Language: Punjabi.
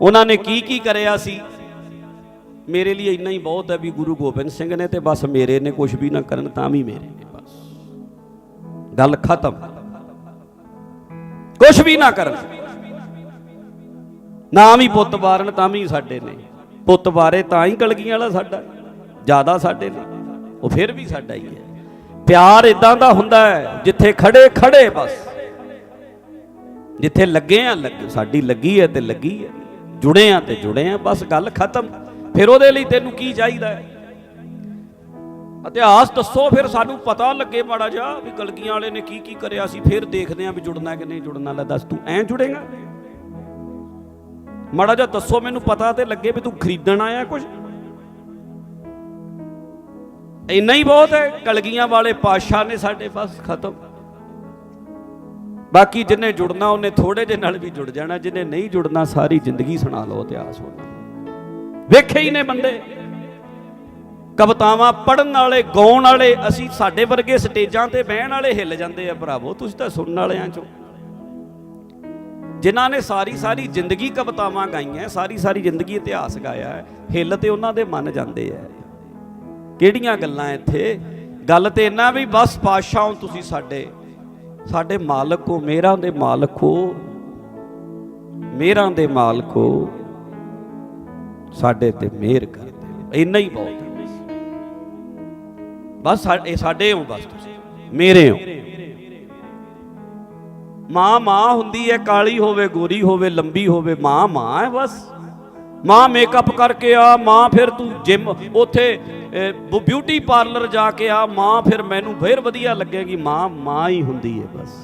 ਉਹਨਾਂ ਨੇ ਕੀ ਕੀ ਕਰਿਆ ਸੀ? ਮੇਰੇ ਲਈ ਇੰਨਾ ਹੀ ਬਹੁਤ ਹੈ ਵੀ ਗੁਰੂ ਗੋਬਿੰਦ ਸਿੰਘ ਨੇ ਤੇ ਬਸ ਮੇਰੇ ਨੇ ਕੁਝ ਵੀ ਨਾ ਕਰਨ ਤਾਂ ਵੀ ਮੇਰੇ ਨੇ ਬਸ। ਗੱਲ ਖਤਮ। ਕੁਝ ਵੀ ਨਾ ਕਰਨ। ਨਾ ਵੀ ਪੁੱਤ ਵਾਰਨ ਤਾਂ ਵੀ ਸਾਡੇ ਨੇ। ਪੁੱਤ ਵਾਰੇ ਤਾਂ ਹੀ ਕਲਗੀਆਂ ਵਾਲਾ ਸਾਡਾ। ਜ਼ਿਆਦਾ ਸਾਡੇ ਨੇ। ਉਹ ਫਿਰ ਵੀ ਸਾਡਾ ਹੀ ਹੈ। ਪਿਆਰ ਇਦਾਂ ਦਾ ਹੁੰਦਾ ਹੈ, ਜਿੱਥੇ ਖੜੇ ਖੜੇ ਬਸ। ਜਿੱਥੇ ਲੱਗੇ ਆ, ਲੱਗ ਸਾਡੀ ਲੱਗੀ ਹੈ ਤੇ ਲੱਗੀ ਹੈ। ਜੁੜੇ ਆ ਤੇ ਜੁੜੇ ਆ, ਬਸ ਗੱਲ ਖਤਮ। ਫਿਰ ਉਹਦੇ ਲਈ ਤੈਨੂੰ ਕੀ ਚਾਹੀਦਾ ਹੈ? ਇਤਿਹਾਸ ਦੱਸੋ, ਫਿਰ ਸਾਨੂੰ ਪਤਾ ਲੱਗੇ ਮਾੜਾ ਜਿਹਾ ਵੀ ਕਲਗੀਆਂ ਵਾਲੇ ਨੇ ਕੀ ਕੀ ਕਰਿਆ ਸੀ। ਫਿਰ ਦੇਖਦੇ ਆ ਵੀ ਜੁੜਨਾ ਕਿ ਨਹੀਂ ਜੁੜਨਾ। ਲੈ ਦੱਸ, ਤੂੰ ਐਂ ਜੁੜੇਗਾ? ਮਾੜਾ ਜਿਹਾ ਦੱਸੋ, ਮੈਨੂੰ ਪਤਾ ਤੇ ਲੱਗੇ ਵੀ ਤੂੰ ਖਰੀਦਣ ਆਇਆ ਕੁਝ ਇੰਨਾ ਹੀ ਬਹੁਤ ਹੈ ਕਲਗੀਆਂ ਵਾਲੇ ਪਾਸ਼ਾ ਨੇ ਸਾਡੇ ਬਸ ਖਤਮ। ਬਾਕੀ ਜਿੰਨੇ ਜੁੜਨਾ, ਉਹਨੇ ਥੋੜੇ ਦੇ ਨਾਲ ਵੀ ਜੁੜ ਜਾਣਾ, ਜਿੰਨੇ ਨਹੀਂ ਜੁੜਨਾ, ਸਾਰੀ ਜ਼ਿੰਦਗੀ ਸੁਣਾ ਲਓ ਇਤਿਹਾਸ ਉਹਨਾਂ ਵੇਖੇ ਹੀ ਨੇ ਬੰਦੇ। ਕਵਤਾਵਾਂ ਪੜਨ ਵਾਲੇ, ਗਾਉਣ ਵਾਲੇ, ਅਸੀਂ ਸਾਡੇ ਵਰਗੇ ਸਟੇਜਾਂ ਤੇ ਬਹਿਣ ਵਾਲੇ ਹਿੱਲ ਜਾਂਦੇ ਆ ਭਰਾਵੋ, ਤੁਸੀਂ ਤਾਂ ਸੁਣਨ ਵਾਲਿਆਂ ਚੋਂ। ਜਿਨ੍ਹਾਂ ਨੇ ਸਾਰੀ ਸਾਰੀ ਜ਼ਿੰਦਗੀ ਕਵਤਾਵਾਂ ਗਾਈਆਂ, ਸਾਰੀ ਸਾਰੀ ਜ਼ਿੰਦਗੀ ਇਤਿਹਾਸ ਗਾਇਆ ਹੈ, ਹਿੱਲ ਤੇ ਉਹਨਾਂ ਦੇ ਮੰਨ ਜਾਂਦੇ ਆ। ਕਿਹੜੀਆਂ ਗੱਲਾਂ ਇੱਥੇ? ਗੱਲ ਤੇ ਇੰਨਾ ਵੀ, ਬਸ ਪਾਤਸ਼ਾਹੋਂ ਤੁਸੀਂ ਸਾਡੇ। ਸਾਡੇ ਮਾਲਕ ਹੋ, ਮੇਰਾਂ ਦੇ ਮਾਲਕ ਹੋ, ਮੇਰਾਂ ਦੇ ਮਾਲਕ ਹੋ, ਸਾਡੇ ਤੇ ਮਿਹਰ ਕਰ ਦਿਓ ਇੰਨਾ ਹੀ ਬਹੁਤ ਬਸ ਇਹ ਸਾਡੇ ਹੋ ਬਸ ਮੇਰੇ ਹੋ। ਮਾਂ ਮਾਂ ਹੁੰਦੀ ਹੈ, ਕਾਲੀ ਹੋਵੇ, ਗੋਰੀ ਹੋਵੇ, ਲੰਬੀ ਹੋਵੇ, ਮਾਂ ਮਾਂ ਹੈ ਬਸ। ਮਾਂ ਮੇਕਅਪ ਕਰਕੇ ਆ, ਮਾਂ ਫਿਰ ਤੂੰ ਜਿਮ ਉਥੇ ਬਿਊਟੀ ਪਾਰਲਰ ਜਾ ਕੇ ਆ, ਮਾਂ ਫਿਰ ਮੈਨੂੰ ਫੇਰ ਵਧੀਆ ਲੱਗੇਗੀ, ਮਾਂ ਮਾਂ ਹੀ ਹੁੰਦੀ ਹੈ ਬਸ।